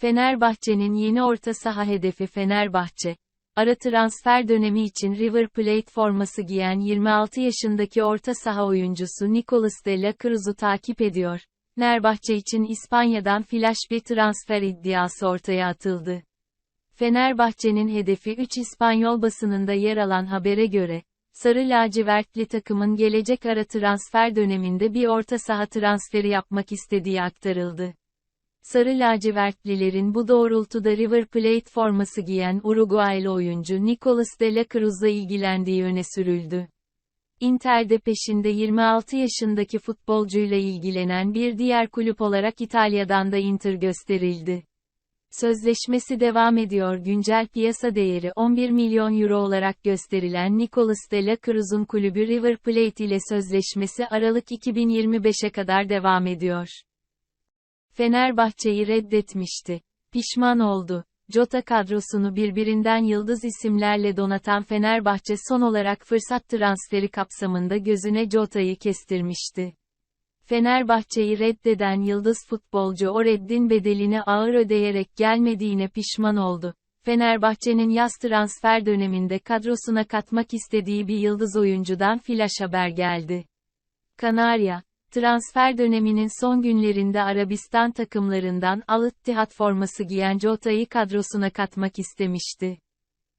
Fenerbahçe'nin yeni orta saha hedefi Fenerbahçe. Ara transfer dönemi için River Plate forması giyen 26 yaşındaki orta saha oyuncusu Nicolas de la Cruz'u takip ediyor. Fenerbahçe için İspanya'dan flash bir transfer iddiası ortaya atıldı. Fenerbahçe'nin hedefi 3 İspanyol basınında yer alan habere göre, Sarı lacivertli takımın gelecek ara transfer döneminde bir orta saha transferi yapmak istediği aktarıldı. Sarı lacivertlilerin bu doğrultuda River Plate forması giyen Uruguaylı oyuncu Nicolas de la Cruz'la ilgilendiği öne sürüldü. Inter'de peşinde 26 yaşındaki futbolcuyla ilgilenen bir diğer kulüp olarak İtalya'dan da Inter gösterildi. Sözleşmesi devam ediyor güncel piyasa değeri 11 milyon euro olarak gösterilen Nicolas de la Cruz'un kulübü River Plate ile sözleşmesi Aralık 2025'e kadar devam ediyor. Fenerbahçe'yi reddetmişti. Pişman oldu. Jota kadrosunu birbirinden yıldız isimlerle donatan Fenerbahçe son olarak fırsat transferi kapsamında gözüne Jota'yı kestirmişti. Fenerbahçe'yi reddeden yıldız futbolcu o reddin bedelini ağır ödeyerek gelmediğine pişman oldu. Fenerbahçe'nin yaz transfer döneminde kadrosuna katmak istediği bir yıldız oyuncudan flash haber geldi. Kanarya, transfer döneminin son günlerinde Arabistan takımlarından Al Ittihad forması giyen Jota'yı kadrosuna katmak istemişti.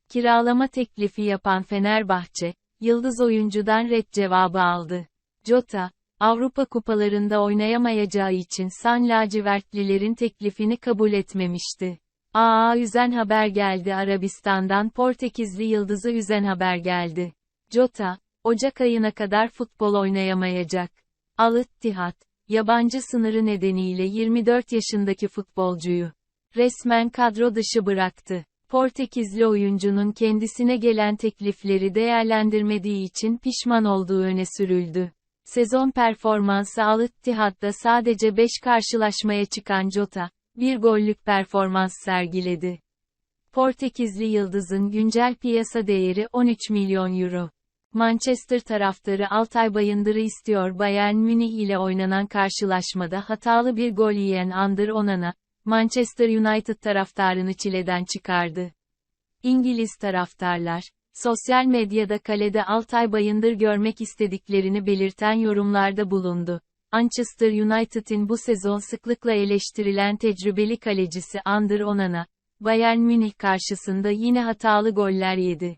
Kiralama teklifi yapan Fenerbahçe, yıldız oyuncudan red cevabı aldı. Jota, Avrupa kupalarında oynayamayacağı için San lacivertlilerin teklifini kabul etmemişti. Aa üzen haber geldi Arabistan'dan Portekizli yıldızı üzen haber geldi. Jota, Ocak ayına kadar futbol oynayamayacak. Al Ittihad, yabancı sınırı nedeniyle 24 yaşındaki futbolcuyu resmen kadro dışı bıraktı. Portekizli oyuncunun kendisine gelen teklifleri değerlendirmediği için pişman olduğu öne sürüldü. Sezon performansı Al Ittihad'da sadece 5 karşılaşmaya çıkan Jota, bir gollük performans sergiledi. Portekizli Yıldız'ın güncel piyasa değeri 13 milyon euro. Manchester taraftarı Altay Bayındır'ı istiyor Bayern Münih ile oynanan karşılaşmada hatalı bir gol yiyen Ander Onana, Manchester United taraftarını çileden çıkardı. İngiliz taraftarlar, sosyal medyada kalede Altay Bayındır görmek istediklerini belirten yorumlarda bulundu. Manchester United'in bu sezon sıklıkla eleştirilen tecrübeli kalecisi Ander Onana, Bayern Münih karşısında yine hatalı goller yedi.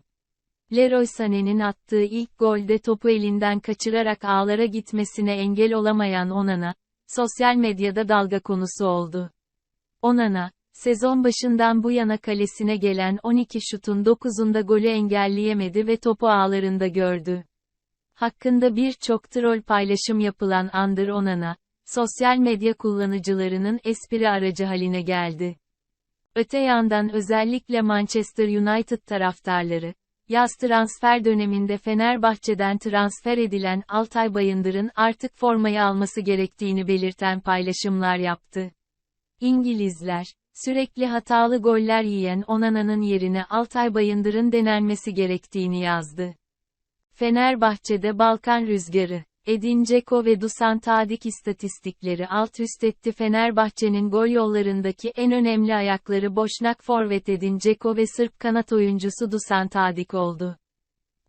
Leroy Sané'nin attığı ilk golde topu elinden kaçırarak ağlara gitmesine engel olamayan Onana, sosyal medyada dalga konusu oldu. Onana, sezon başından bu yana kalesine gelen 12 şutun 9'unda golü engelleyemedi ve topu ağlarında gördü. Hakkında birçok troll paylaşım yapılan Ander Onana, sosyal medya kullanıcılarının espri aracı haline geldi. Öte yandan özellikle Manchester United taraftarları, Yaz transfer döneminde Fenerbahçe'den transfer edilen Altay Bayındır'ın artık formayı alması gerektiğini belirten paylaşımlar yaptı. İngilizler, sürekli hatalı goller yiyen Onana'nın yerine Altay Bayındır'ın denenmesi gerektiğini yazdı. Fenerbahçe'de Balkan Rüzgarı Edin Dzeko ve Dusan Tadic istatistikleri alt üst etti Fenerbahçe'nin gol yollarındaki en önemli ayakları boşnak forvet Edin Dzeko ve Sırp kanat oyuncusu Dusan Tadic oldu.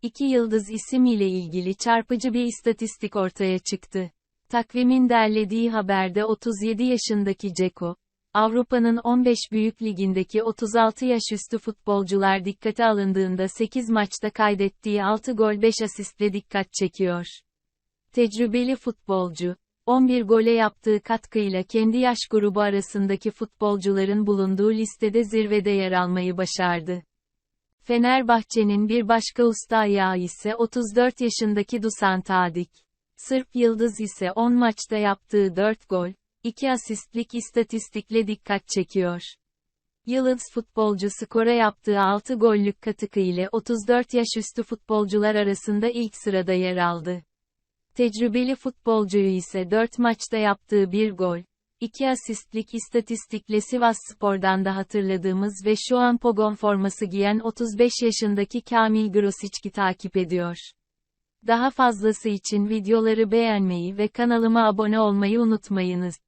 İki yıldız isim ile ilgili çarpıcı bir istatistik ortaya çıktı. Takvimin derlediği haberde 37 yaşındaki Dzeko, Avrupa'nın 15 büyük ligindeki 36 yaş üstü futbolcular dikkate alındığında 8 maçta kaydettiği 6 gol 5 asistle dikkat çekiyor. Tecrübeli futbolcu, 11 gole yaptığı katkıyla kendi yaş grubu arasındaki futbolcuların bulunduğu listede zirvede yer almayı başardı. Fenerbahçe'nin bir başka usta ayağı ise 34 yaşındaki Dusan Tadic. Sırp Yıldız ise 10 maçta yaptığı 4 gol, 2 asistlik istatistikle dikkat çekiyor. Yıldız futbolcu skora yaptığı 6 gollük katkı ile 34 yaş üstü futbolcular arasında ilk sırada yer aldı. Tecrübeli futbolcuyu ise 4 maçta yaptığı bir gol, 2 asistlik istatistikle Sivas Spor'dan da hatırladığımız ve şu an Pogon forması giyen 35 yaşındaki Kamil Grosicki takip ediyor. Daha fazlası için videoları beğenmeyi ve kanalıma abone olmayı unutmayınız.